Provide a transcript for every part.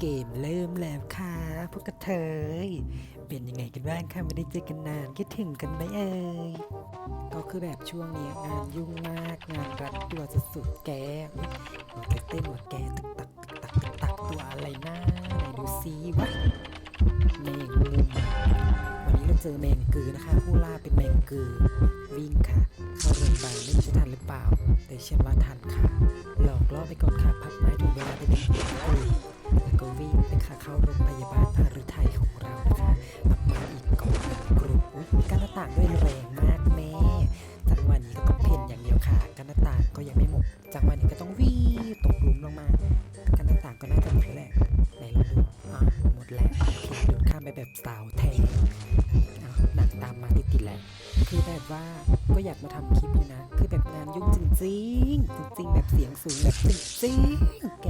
เกมเริ่มแล้วค่ะ พวกกระเทยเป็นยังไงกันบ้างคะไม่ได้เจอกันนานคิดถึงกันไหมเอ่ยก็คือแบบช่วงนี้งานยุ่งมากงานรัดตัวสุดๆแกอุ๊ยหัวใจเต้นหัวแกตึกตักตึกตักตึกตักตัวอะไรนะไหนดูซิวะแมงมุมวันนี้เราเจอแมงกือนะคะ ผู้ล่าเป็นแมงกือวิ่งค่ะ เข้าโรงพยาบาลไม่รู้จะทันหรือเปล่า แต่ฉันว่าทันค่ะ หลอกล่อไปก่อนค่ะพักไม้ถึงเวลาไปดึงกลุ่ม แล้วก็วิ่งไปค่ะเข้าโรงพยาบาลพารุไทยของเรานะคะพักไม้อีกกองหนึ่งกลุ่มอุ๊ยการหน้าต่างด้วยแรงมากแม่จังหวะนี้ก็ต้องเพ่นอย่างเดียวค่ะการหน้าต่างก็ยังไม่หมดจังหวะนี้ก็ต้องวิ่งตกหลุมลงมาการหน้าต่างก็น่าจะหมดแล้วแหละไหนลองดูอะหมดแล้วโอเดินข้ามไปแบบสาวแทงหนักตามมาติดๆแหละคือแบบว่าก็อยากมาทำคลิปอยู่นะ คือแบบงานยุ่งจริง ๆ จริง ๆ แบบเสียงสูงแบบจริงๆแก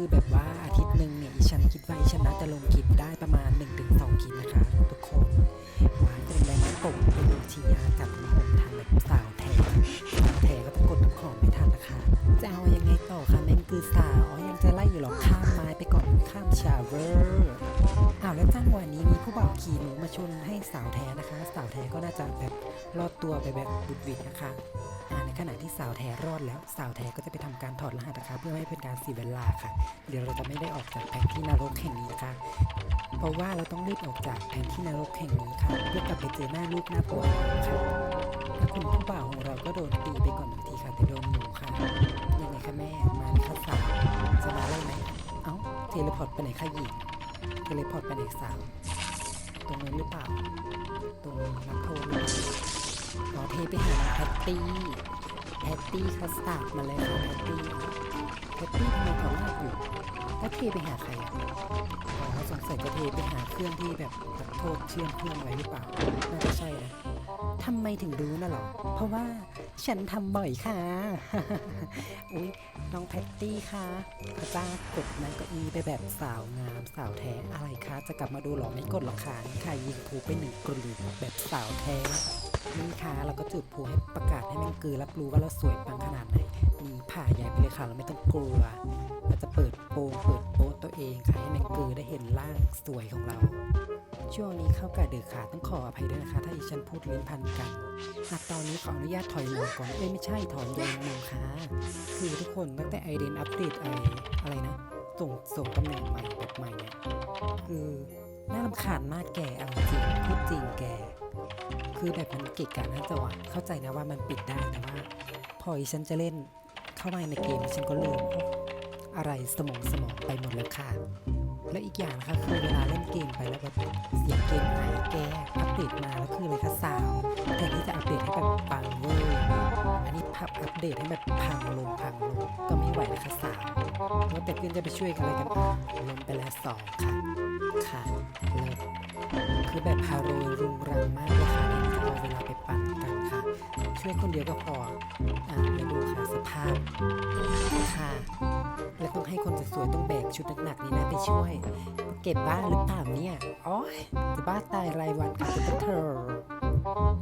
คือแบบว่าอาทิตย์หนึ่งเนี่ยฉันคิดว่าฉันน่าจะลงคลิปได้ประมาณ 1-2คลิปนะคะ ทุกคนวานเป็นแรงน้ำตกไปดูชียากับน้ำหอมทานแบบสาวแท้สาวแท้ก็ตะกดน้ำหอมไม่ทันนะคะ จะเอายังไงต่อคะแม่งคือสาวอ๋อยังจะไล่อยู่หรอข้าม ข้ามชาเวอร์อ้าวแล้วจังหวะนี้มีผู้บ่าวขี่หนูมาชนให้สาวแท้นะคะ สาวแท้ก็น่าจะแบบรอดตัวไปแบบบุดวิดนะคะในขณะที่สาวแท้รอดแล้วสาวแท้ก็จะไปทำการถอดรหัสนะคะเพื่อไม่ให้เป็นการเสียเวลาค่ะ เดี๋ยวเราจะไม่ได้ออกจากแผนที่นรกแห่งนี้นะคะเพราะว่าเราต้องรีบออกจากแผนที่นรกแห่งนี้ค่ะเพื่อกลับไปเจอหน้าลูกหน้าผัวของเราค่ะแล้วคุณผู้บ่าวของเราก็โดน พอร์ตไปไหนคะหญิงเทเลพอร์ตไปไหนสาว ตรงนั้นหรือเปล่า ตรงนักโทษหรือเปล่าอ๋อเทไปหาแพตตี้แพตตี้คัสตาร์ดมาเลยค่ะแพตตี้แพตตี้ทำไมเขาลากอยู่แล้วเทไปหาใครอะอ๋อสงสัยจะเทไปหาเครื่องที่แบบนักโทษเชื่อมเครื่องไว้หรือเปล่าน่าจะใช่นะ ทำไมถึงรู้น่ะหรอ เพราะว่าฉันทำบ่อยค่ะ อุ๊ย น้องแพตตี้คะพระจ้ากดนั่งเก้าอี้ไปแบบสาวงามสาวแท้อะไรคะ จะกลับมาดูหรอไม่กดหรอกค่ะนี่ค่ะยิงผูไปหนึ่งกลุ่มแบบสาวแท้ นี่ค่ะเราก็จุดผูให้ประกาศให้แมงกือรับรู้ว่าเราสวยปังขนาดไหนนี่ผ่าใหญ่ไปเลยค่ะเราไม่ต้องกลัวเราจะเปิดโปงเปิดโป๊ตัวเองค่ะให้แมงกือได้เห็นร่างสวยของเรา ช่วงนี้เข้ากะดึกค่ะต้องขออภัยด้วยนะคะ ถ้าดิฉันพูดลิ้นพันกันหากตอนนี้ขออนุญาตถอยหลังก่อน เอ้ยไม่ใช่ถอนยางมงค่ะ คือทุกคนตั้งแต่ไอเดนอัปเดตไออะไรนะ ส่งส่งตำแหน่งใหม่แบบใหม่เนี่ยคือน่ารำคาญมากแกเอาจริงพูดจริงแก คือแบบมันเกะกะหน้าจออะเข้าใจนะว่ามันปิดได้แต่ว่า พออีฉันจะเล่นเข้ามาในเกมฉันก็ลืมอะไรสมองสมองไปหมดแล้วค่ะ และอีกอย่างนะคะคือเวลาเล่นเกมไปแล้วแบบเสียงเกมหายแกอัปเดตมาแล้วคืออะไรคะสาวแทนที่จะอัปเดตให้แบบปังเวอร์อันนี้พับอัปเดตให้แบบพังลงพังลงก็ไม่ไหวนะคะสาวแล้วแต่เพื่อนจะไปช่วยกันอะไรกันอะลงไปแล้วสองค่ะค่ะเลิศคือแบบฮาโรยรุงรังมากเลยค่ะนี่จะเอาเวลาไปปั่นกันค่ะช่วยคนเดียวก็พออะแล้วดูค่ะสภาพค่ะ ต้องให้คนสวยๆต้องแบกชุดหนักๆนี่นะไปช่วย เก็บบ้านหรือเปล่าเนี่ยอ้ยจะบ้าตายรายวันค่ะคุณเธอ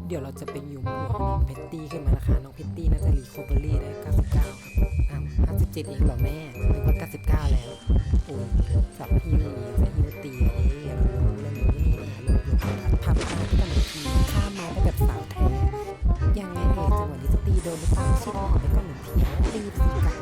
เดี๋ยวเราจะไปยุมหัวน้องเพตตี้ขึ้นมานะคะ น้องเพตตี้น่าจะรีโคเวอรี่ได้ 99ครับอ้าว57เองเหรอแม่หรือว่า 99 แล้วโอ้ยสับฮิวจะฮิวตีอันนี้เรารู้เรารู้นี่นะเรารู้พับมาที่กันอีกทีข้ามมาก็แบบสาวแท้ยังไงเอ่ยจังหวะนี้จะตีโดนหรือเปล่าชิดหอมไปก่อนหนึ่งทีตีไปสิกัด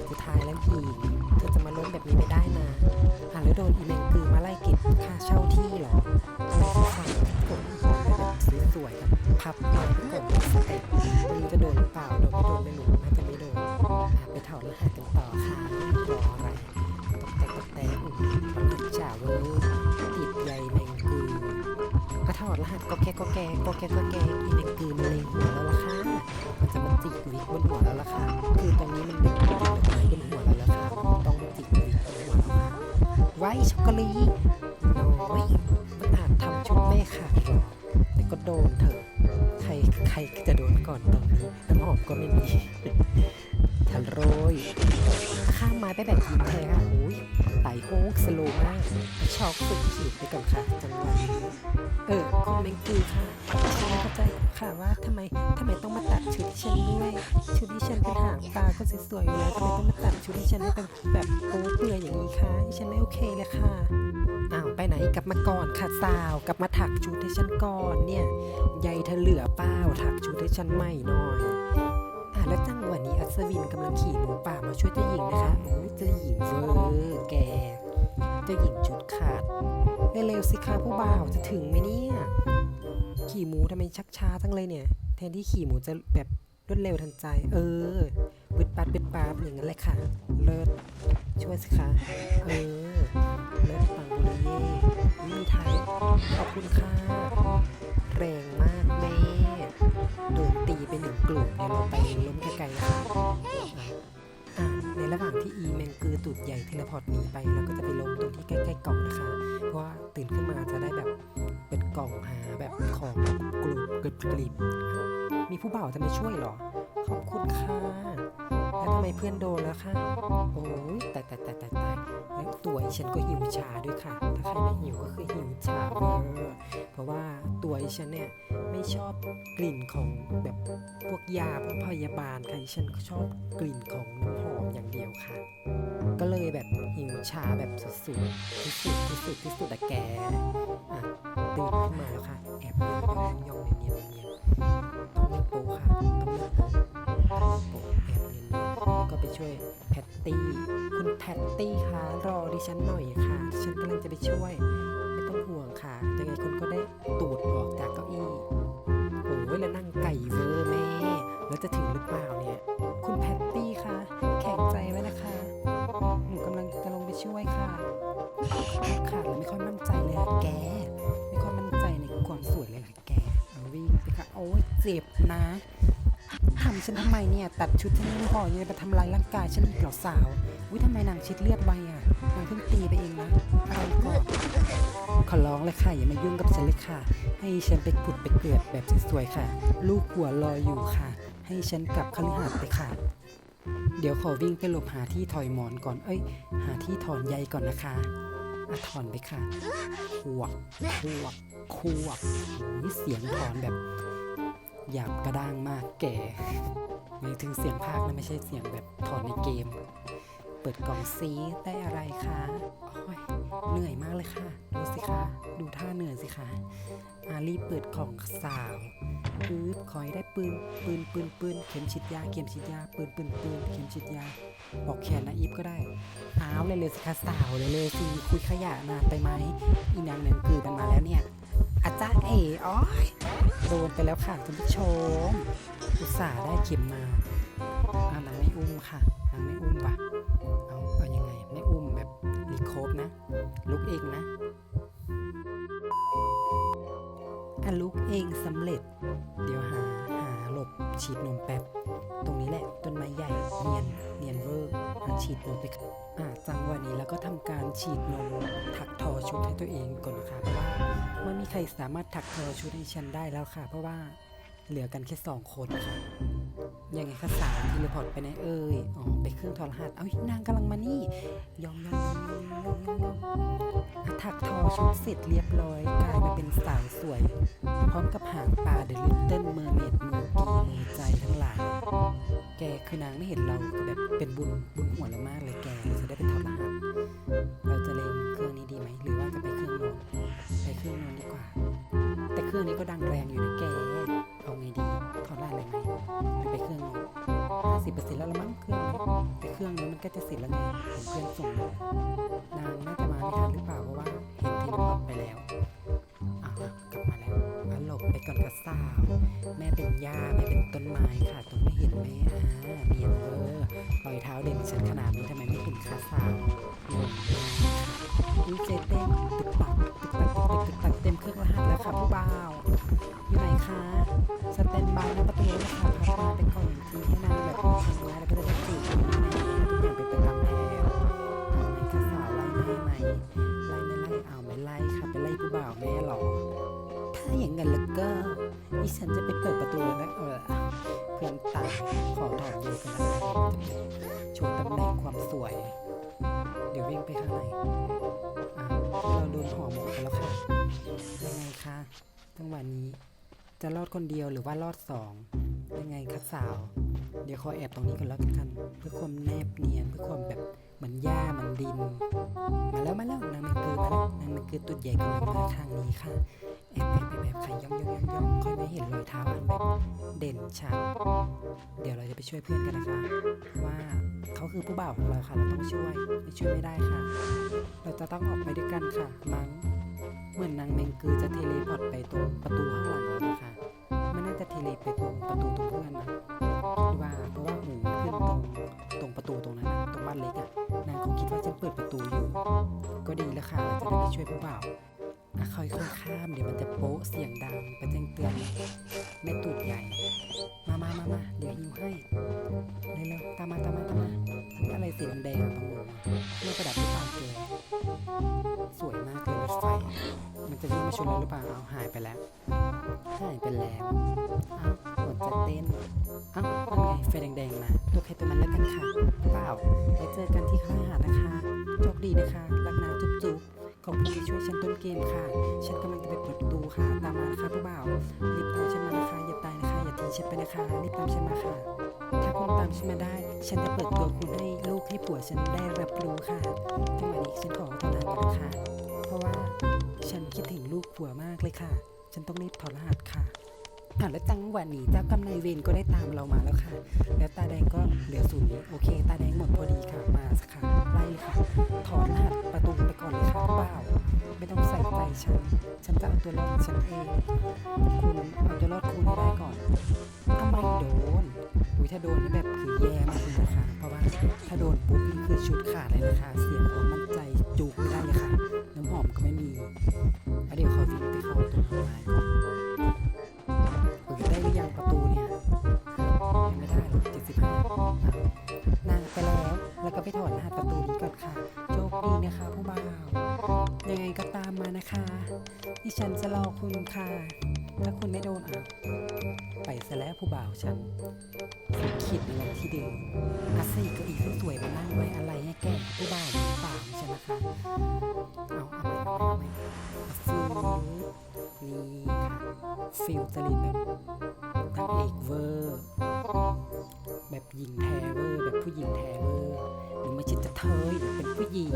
ษสุดท้ายแล้วหญิงเธอจะมาล้มแบบนี้ไม่ได้นะหาแล้วโดนอีเมงคือมาไล่เก็บค่าเช่าที่เหรออะไรคะสาวกดหัวไปแบบสวยๆกับพับมาไปกดสเต็ปไม่รู้จะโดนหรือเปล่าโดนไม่โดนไม่รู้น่าจะไม่โดนไปถอดรหัสกันต่อค่ะรออะไรตกแตกตกแตกอุ้ยรหัสจ่าเวอร์ติดใยแมงกือกระถอดรหัสก็แกก็แกก็แก๊กก็แกอีเมงกือมันเลงหัวแล้วล่ะค่ะมันจะมาจิกวิกบนหัวแล้วล่ะค่ะ คือตรงนี้มันเป็น ไว้ช็อกโกแลตน้อยมันอาจทำชุดแม่ขาดหรอกแต่ก็โดนเถอะ ใครใครจะโดนก่อนตอนนี้น้ำหอมก็ไม่มี โรย ข้ามไม้ไปแบบยิ้มแท้ค่ะอุ้ยไหลโฮกสโลว์มากช็อกสุดขีดไปก่อนค่ะจังหวะนี้เออคุณแมงกีค่ะฉันเข้าใจค่ะว่าทำไมทำไมต้องมาตัดชุดที่ฉันด้วย ชุดที่ฉันเป็นหางปลาก็สวยๆอยู่แล้วทำไมต้องมาตัดชุดที่ฉันให้เป็นแบบโป๊เปลือยอย่างนี้คะฉันไม่โอเคเลยค่ะอ้าวไปไหนกลับมาก่อนค่ะสาวกลับมาถักชุดให้ฉันก่อนเนี่ยใยเธอเหลือเปล่าถักชุดให้ฉันใหม่หน่อย อะแล้วจังหวะนี้อัศวินกำลังขี่หมูป่ามาช่วยเจ้าหญิงนะคะโอ้ยเจ้าหญิงเวอร์แกเจ้าหญิงชุดขาดเร็วๆสิคะผู้บ่าวจะถึงไหมเนี่ยขี่หมูทำไมชักช้าจังเลยเนี่ย แทนที่ขี่หมูจะแบบรวดเร็วทันใจ เออบึดปัดบึดปาบอย่างนั้นเลยค่ะ เลิศช่วยสิคะเออเลิศปังบุรีเย่มีไทยขอบคุณค่ะแรงมาก เราไปล้มไกลๆนะคะอะในระหว่างที่อีแมงกือตูดใหญ่เทเลพอร์ตหนีไปเราก็จะไปล้มตรงที่ใกล้ๆกล่องนะคะ เพราะว่าตื่นขึ้นมาจะได้แบบเปิดกล่องหาแบบของกลุ่มกริบกริบมีผู้บ่าวจะมาช่วยหรอ ไมเพื่อนโดนแล้วคะโอ้ยแต่แต่แต่แต่แต่แล้วตัวอีฉันก็หิวชาด้วยค่ะ ถ้าใครไม่หิวก็คือหิวชาเวอร์เพราะว่าตัวอีฉันเนี่ยไม่ชอบกลิ่นของแบบพวกยาพวกพยาบาลค่ะฉันชอบกลิ่นของน้ำหอมอย่างเดียวค่ะ ก็เลยแบบหิวชาแบบสุดๆที่สุดที่สุดที่สุดอะแกอะตื่นขึ้นมาแล้วค่ะ แอบยองยองเนียนเนียนเนียน ช่วยแพตตี้ คุณแพตตี้คะรอดิฉันหน่อยค่ะ ฉันกำลังจะไปช่วย ไม่ต้องห่วงค่ะ ยังไงคุณก็ได้ตูดออกจากเก้าอี้ โอ้ยแล้วนั่งไก่เวอร์แม่ แล้วจะถึงหรือเปล่าเนี่ย คุณแพตตี้คะแข็งใจไว้นะคะ หนูกำลังจะลงไปช่วยค่ะค่ะแล้วไม่ค่อยมั่นใจเลยแก ไม่ค่อยมั่นใจในความสวยเลยค่ะแกเอาวิ่งไปค่ะ โอ้ยเจ็บนะ ทำฉันทำไมเนี่ย ตัดชุดฉันไม่พอยังไปทำลายร่างกายฉันอีกเหรอสาวอุ้ยทำไมนางชิดเลือดไวอะนางเพิ่งตีไปเองนะอะไรก่อนขอร้องเลยค่ะอย่ามายุ่งกับฉันเลยค่ะ ให้ฉันไปผุดไปเกิดแบบสวยๆค่ะ ลูกหัวลออยู่ค่ะ ให้ฉันกลับคฤหาสน์ไปค่ะ เดี๋ยวขอวิ่งไปหลบหาที่ถอยหมอนก่อนเอ้ย หาที่ถอนใยก่อนนะคะอะถอนไปค่ะขวกขวกขวกโอ้ยเสียงถอนแบบ หยาบกระด้างมากแก่หมายถึงเสียงภาคนะไม่ใช่เสียงแบบถอนในเกม เปิดกล่องซีได้อะไรคะโอ้ยเหนื่อยมากเลยค่ะ ดูสิคะ ดูท่าเหนื่อยสิคะ อารีเปิดของสาวปื๊บคอยได้ปืน ปืน ปืน ปืน เข็มฉีดยา เข็มฉีดยา ปืน ปืน ปืน เข็มฉีดยา บอกแขนนะอีฟก็ได้ อ้าวเลยเลยสิคะสาวเลยเลยสิ คุยขยะนานไปไหม อีนางหนึ่งคือมันมาแล้วเนี่ยอาจารย์เอ๋อ้อย โดนไปแล้วค่ะคุณผู้ชม อุตส่าห์ได้เข็มมาอ่านางไม่อุ้มค่ะนางไม่อุ้มว่ะเอาเอายังไงไม่อุ้มแบบรีโคบนะ ลุกเองนะอะลุกเองสำเร็จ เดี๋ยวหา บฉีดนมแป๊บ ตรงนี้แหละต้นไม้ใหญ่เนียนเนียนเวอร์อะฉีดนมไปค่ะอะจังหวะนี้แล้วก็ทำการฉีดนมถักทอชุดให้ตัวเองก่อนนะคะเพราะว่าไม่มีใครสามารถถักทอชุดให้ฉันได้แล้วค่ะ เพราะว่าเหลือกันแค่สองคนค่ะยังไงคะสาวทีเลพอร์ตไปไหนเอ่ยอ๋อไปเครื่องทอรหัส เอ้านางกำลังมานี่ ยองยองยองยอง ถักทอชุดเสร็จเรียบร้อยกลายมาเป็นสาวสวย พร้อมกับหางปลาเดลิตเติ้ลเมอร์เมดมือกีมือใจทั้งหลาย แกคือนางไม่เห็นเราแบบเป็นบุญบุญหัวเรามากเลยแกเราจะได้ไปทอรหัสเราจะเลงเครื่องนี้ดีไหมหรือว่าจะไปเครื่องโน้นไปเครื่องโน้นดีกว่า แต่เครื่องนี้ก็ดังแรงอยู่นะแกเอาไงดีถอดรหัสเลยไหมหรือไปเครื่องโน้นห้าสิบเปอร์เซ็นต์แล้วละมั้งเครื่องแต่เครื่องนี้มันก็จะเสร็จแล้วไงผมเพื่อนส่งมานางน่าจะมาไม่ทันหรือเปล่า ขนาดนี้ทำไมไม่เป็นคาสาวนี่เจเต้นตึกตักตึกตักตึกตักตึกตักเต็มเครื่องรหัสแล้วค่ะผู้บ่าวอยู่ไหนคะสแตนบายหน้าประตูนะค่ะพับมาเป็นของทีให้นางแบบทำง จะรอดคนเดียวหรือว่ารอดสองยังไงคะสาว เดี๋ยวขอแอบตรงนี้ก่อนแล้วกัน เพื่อความแนบเนียนเพื่อความแบบเหมือนหญ้าเหมันดิน มาแล้วมาแล้วนางมันคือมาแล้วนางมันคือตุดใหญ่กำลังมาทางนี้ค่ะแอบแอบแอบแอบใครย่องย่องย่องย่องค่อยไม่เห็นรอยเท้าอันแบบเด่นชัดเดี๋ยวเราจะไปช่วยเพื่อนกันนะคะว่าเขาคือผู้บ่าวของเราค่ะ เราต้องช่วยไม่ช่วยไม่ได้ค่ะ เราจะต้องออกไปด้วยกันค่ะมั้งเหมือนนางเมงกือจะเทเลพอร์ตไปตรงประตูข้างหลังเรานะคะไม่น่า จะเทเลไปตรงประตูตรงเพื่อนนะคิดว่าเพราะว่าหูขึ้นตรงตรงประตูตรงนั้นนะตรงบ้านเล็กอะนางคงคิดว่าฉันเปิดประตูอยู่ ก็ดีแล้วค่ะจะได้ไปช่วยผู้บ่าว คอยข้ามเดี๋ยวมันจะโป๊ะเสียงดังไปแจ้งเตือนแม่ตูดใหญ่ มามามามาเดี๋ยวหิวให้เร็วๆตามมาตามมาตามมาอันอะไรสีแดงๆตรงหัวเมื่อกระดาษที่ปาเกลือสวยมากเลยรถไฟ มันจะวิ่งมาชนเราหรือเปล่าเอาหายไปแล้วหายไปแล้วเอ้าหัวใจเต้นเอ้านั่นไงไฟแดงๆมาตัวใครตัวมันแล้วกันค่ะเปล่าไปเจอกันที่ค่ายทหาร ช่วยฉันต้นเกมค่ะ ฉันกำลังจะไปเปิดประตูค่ะ ตามมานะคะผู้บ่าว รีบตามฉันมานะคะ อย่าตายนะคะ อย่าทิ้งฉันไปนะคะ รีบตามฉันมาค่ะ ถ้าคุณตามฉันมาได้ ฉันจะเปิดตัวคุณให้ลูกให้ผัวฉันได้รับรู้ค่ะจังหวะนี้ฉันขอทำงานก่อนนะคะ เพราะว่าฉันคิดถึงลูกผัวมากเลยค่ะ ฉันต้องรีบถอดรหัสค่ะ อะแล้วจังหวะนี้เจ้ากำนายเวรก็ได้ตามเรามาแล้วค่ะ แล้วตาแดงก็เหลือศูนย์นี้โอเค ตาแดงหมดพอดีค่ะ มาสักค่ะไล่ค่ะ ถอดรหัสประตูไปก่อนเลยค่ะเปล่าไม่ต้องใส่ใจฉัน ฉันจะเอาตัวรอดฉันเอง คุณเอาตัวรอดคุณให้ได้ก่อนทำไมโดนอุ้ยถ้าโดนนี่แบบคือแย่มากเลยนะคะ เพราะว่าถ้าโดนปุ๊บนี่คือชุดขาดเลยนะคะ เสียความมั่นใจจูบไม่ได้เลยค่ะ น้ำหอมก็ไม่ คุณค่ะถ้าคุณไม่โดนอะ ไปซะแล้วผู้บ่าวฉันสุดขีดในวันที่เดิมอาซีก็อีกสวยๆมานั่งไว้อะไรให้แกผู้บ่าวหรือเปล่าใช่ไหมคะ เอาเอาไปเอาไปเอาไปฟิลนี่ค่ะฟิลจริตแบบนางเอกเวอร์ แบบหญิงแท้เวอร์ แบบผู้หญิงแท้เวอร์หรือไม่ใช่จะเทยหรือเป็นผู้หญิง